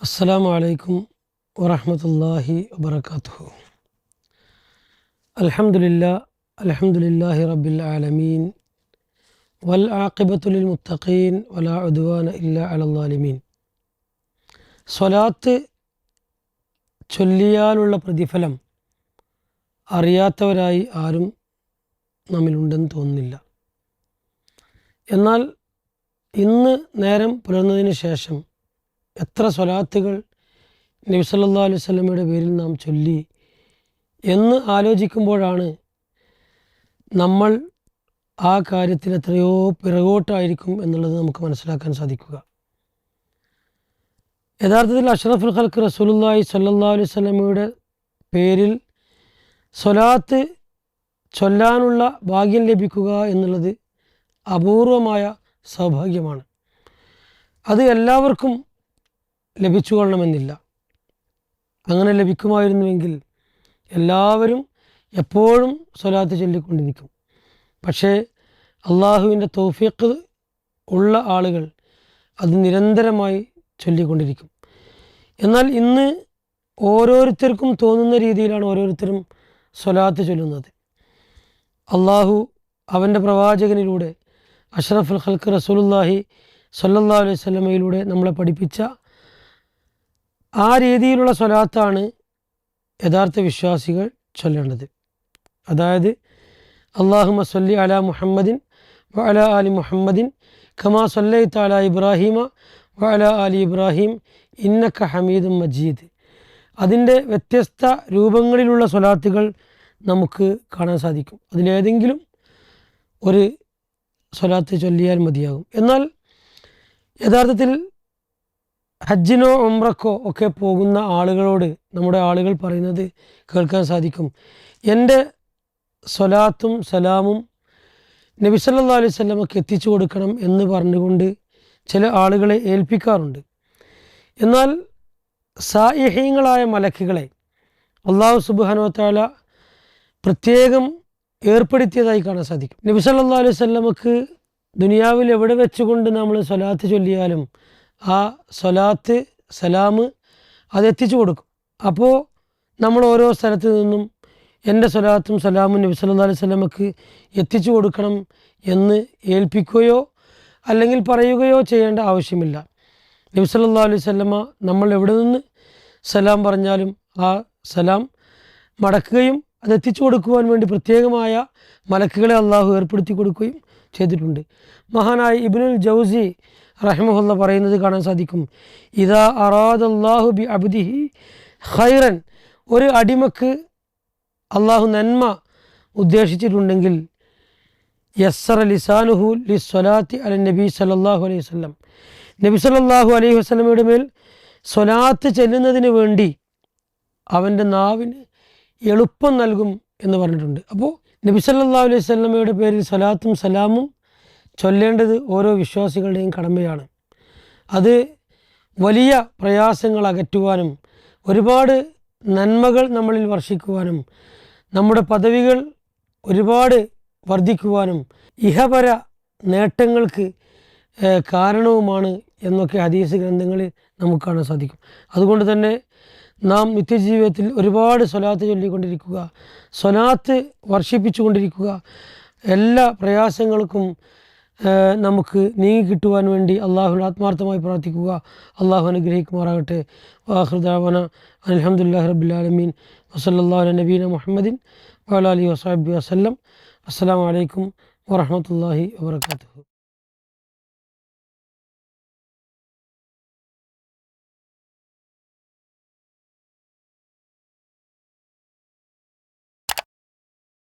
അസ്സാം വലൈക്കും വറഹമത്തല്ലാഹി വബർക്കാത്തു അലഹമുല്ല അലഹമുല്ലാഹി റബ്ബിൽ ആലമീൻ. വൽ ആഖിബത്തുലിൽ മുത്തഖീൻ വലാ ഉദ്വാന ഇല്ല സ്വലാത്ത് ചൊല്ലിയാലുള്ള പ്രതിഫലം അറിയാത്തവരായി ആരും നമ്മിലുണ്ടെന്ന് തോന്നുന്നില്ല. എന്നാൽ ഇന്ന് നേരം പുലർന്നതിന് ശേഷം എത്ര സ്വലാത്തുകൾ നബി സല്ലല്ലാഹു അലൈഹി സ്വലമയുടെ പേരിൽ നാം ചൊല്ലി എന്ന് ആലോചിക്കുമ്പോഴാണ് നമ്മൾ ആ കാര്യത്തിൽ എത്രയോ പിറകോട്ടായിരിക്കും എന്നുള്ളത് നമുക്ക് മനസ്സിലാക്കാൻ സാധിക്കുക. യഥാർത്ഥത്തിൽ അഷ്റഫുൽ ഖൽക്ക് റസൂലുള്ളാഹി സല്ലാ അലൈഹി സ്വലമയുടെ പേരിൽ സ്വലാത്ത് ചൊല്ലാനുള്ള ഭാഗ്യം ലഭിക്കുക എന്നുള്ളത് അപൂർവമായ സൗഭാഗ്യമാണ്. അത് എല്ലാവർക്കും ലഭിച്ചു കൊള്ളണമെന്നില്ല അങ്ങനെ ലഭിക്കുമായിരുന്നുവെങ്കിൽ എല്ലാവരും എപ്പോഴും സ്വലാത്ത് ചൊല്ലിക്കൊണ്ടിരിക്കും. പക്ഷേ അള്ളാഹുവിന്റെ തൗഫീഖ് ഉള്ള ആളുകൾ അത് നിരന്തരമായി ചൊല്ലിക്കൊണ്ടിരിക്കും. എന്നാൽ ഇന്ന് ഓരോരുത്തർക്കും തോന്നുന്ന രീതിയിലാണ് ഓരോരുത്തരും സ്വലാത്ത് ചൊല്ലുന്നത്. അള്ളാഹു അവന്റെ പ്രവാചകനിലൂടെ അഷ്റഫുൽ ഖൽക്ക് റസൂലുല്ലാഹി സല്ലല്ലാ അലൈഹി സ്വലമയിലൂടെ നമ്മളെ പഠിപ്പിച്ച ആ രീതിയിലുള്ള സ്വലാത്താണ് യഥാർത്ഥ വിശ്വാസികൾ ചൊല്ലേണ്ടത്. അതായത് അള്ളാഹു മസ്ലി അല മുഹമ്മദിൻ വ അല മുഹമ്മദിൻ ഖമാ സല്ലൈ താല ഇബ്രാഹിമ വ അല അലി ഇബ്രാഹിം ഇന്നക്ക ഹമീദും മജീദ്. അതിന്റെ വ്യത്യസ്ത രൂപങ്ങളിലുള്ള സ്വലാത്തുകൾ നമുക്ക് കാണാൻ സാധിക്കും. അതിലേതെങ്കിലും ഒരു സ്വലാത്ത് ചൊല്ലിയാൽ മതിയാകും. എന്നാൽ യഥാർത്ഥത്തിൽ ഹജ്ജിനോ ഉംറക്കോ ഒക്കെ പോകുന്ന ആളുകളോട് നമ്മുടെ ആളുകൾ പറയുന്നത് കേൾക്കാൻ സാധിക്കും. എന്റെ സ്വലാത്തും സലാമും നബി അലൈഹി സ്വലമൊക്കെ എത്തിച്ചു കൊടുക്കണം എന്ന് പറഞ്ഞുകൊണ്ട് ചില ആളുകളെ ഏൽപ്പിക്കാറുണ്ട്. എന്നാൽ സായിഹീങ്ങളായ മലക്കുകളെ അള്ളാഹു സുബാനുവത്താല പ്രത്യേകം ഏർപ്പെടുത്തിയതായി കാണാൻ സാധിക്കും. നബി അലൈഹി സ്വലമക്ക് ദുനിയാവിൽ എവിടെ വെച്ചുകൊണ്ട് നമ്മൾ സ്വലാത്ത് ചൊല്ലിയാലും ആ സ്വലാത്ത് സലാമ് അത് എത്തിച്ചു കൊടുക്കും. അപ്പോൾ നമ്മൾ ഓരോ സ്ഥലത്ത് നിന്നും എന്റെ സ്വലാത്തും സലാമും നബി സല്ലല്ലാഹു അലൈഹി വസല്ലമക്ക് എത്തിച്ചു കൊടുക്കണം എന്ന് ഏൽപ്പിക്കുകയോ അല്ലെങ്കിൽ പറയുകയോ ചെയ്യേണ്ട ആവശ്യമില്ല. നബി സല്ലല്ലാഹു അലൈഹി വസല്ലമ നമ്മൾ എവിടെ നിന്ന് സലാം പറഞ്ഞാലും ആ സലാം മടക്കുകയും അത് എത്തിച്ചു കൊടുക്കുവാൻ വേണ്ടി പ്രത്യേകമായ മലക്കുകളെ അള്ളാഹു ഏർപ്പെടുത്തി കൊടുക്കുകയും ചെയ്തിട്ടുണ്ട്. മഹാനായ ഇബിനുൽ ജൗസി റഹ്മുല്ല പറയുന്നത് കാണാൻ സാധിക്കും. ഇതാ അറാദല്ലാഹു ബി അബ്ദിഹി ഖൈറൻ. ഒരു അടിമക്ക് അള്ളാഹു നന്മ ഉദ്ദേശിച്ചിട്ടുണ്ടെങ്കിൽ യസ്സറ ലിസാനുഹു ലി സ്വലാത്തി അല നബി സല്ലല്ലാഹു അലൈഹി വസ്ലം നബി സല്ലല്ലാഹു അലൈഹി വസല്ലമയുടെ മേൽ സ്വലാത്ത് ചെല്ലുന്നതിന് വേണ്ടി അവന്റെ നാവിന് എളുപ്പം നൽകും എന്ന് പറഞ്ഞിട്ടുണ്ട്. അപ്പോൾ നബി സല്ലല്ലാഹു അലൈഹി വസല്ലമയുടെ പേരിൽ സ്വലാത്തും സലാമും ചൊല്ലേണ്ടത് ഓരോ വിശ്വാസികളുടെയും കടമയാണ്. അത് വലിയ പ്രയാസങ്ങൾ അകറ്റുവാനും ഒരുപാട് നന്മകൾ നമ്മളിൽ വർഷിക്കുവാനും നമ്മുടെ പദവികൾ ഒരുപാട് വർദ്ധിക്കുവാനും ഇഹപര നേട്ടങ്ങൾക്ക് കാരണവുമാണ് എന്നൊക്കെ ഹദീസ് ഗ്രന്ഥങ്ങളിൽ നമുക്ക് കാണാൻ സാധിക്കും. അതുകൊണ്ട് തന്നെ നാം നിത്യജീവിതത്തിൽ ഒരുപാട് സ്വലാത്ത് ചൊല്ലിക്കൊണ്ടിരിക്കുക സ്വലാത്ത് വർഷിപ്പിച്ചുകൊണ്ടിരിക്കുക എല്ലാ പ്രയാസങ്ങൾക്കും ഏഹ്, നീങ്ങി കിട്ടുവാൻ വേണ്ടി അള്ളാഹുൽ ആത്മാർത്ഥമായി പ്രാർത്ഥിക്കുക. അള്ളാഹു അനുഗ്രഹിക്കുമാറാകട്ടെ. വാഹൃദാവന അലഹമുല്ലാ റബുലാലമീൻ വസല്ലാ നബീന മുഹമ്മദിൻ വലാലി വസാബി വസ്ലം അസ്സാം വലൈക്കും വാഹമത്തല്ലാഹി വാബർക്കാത്തു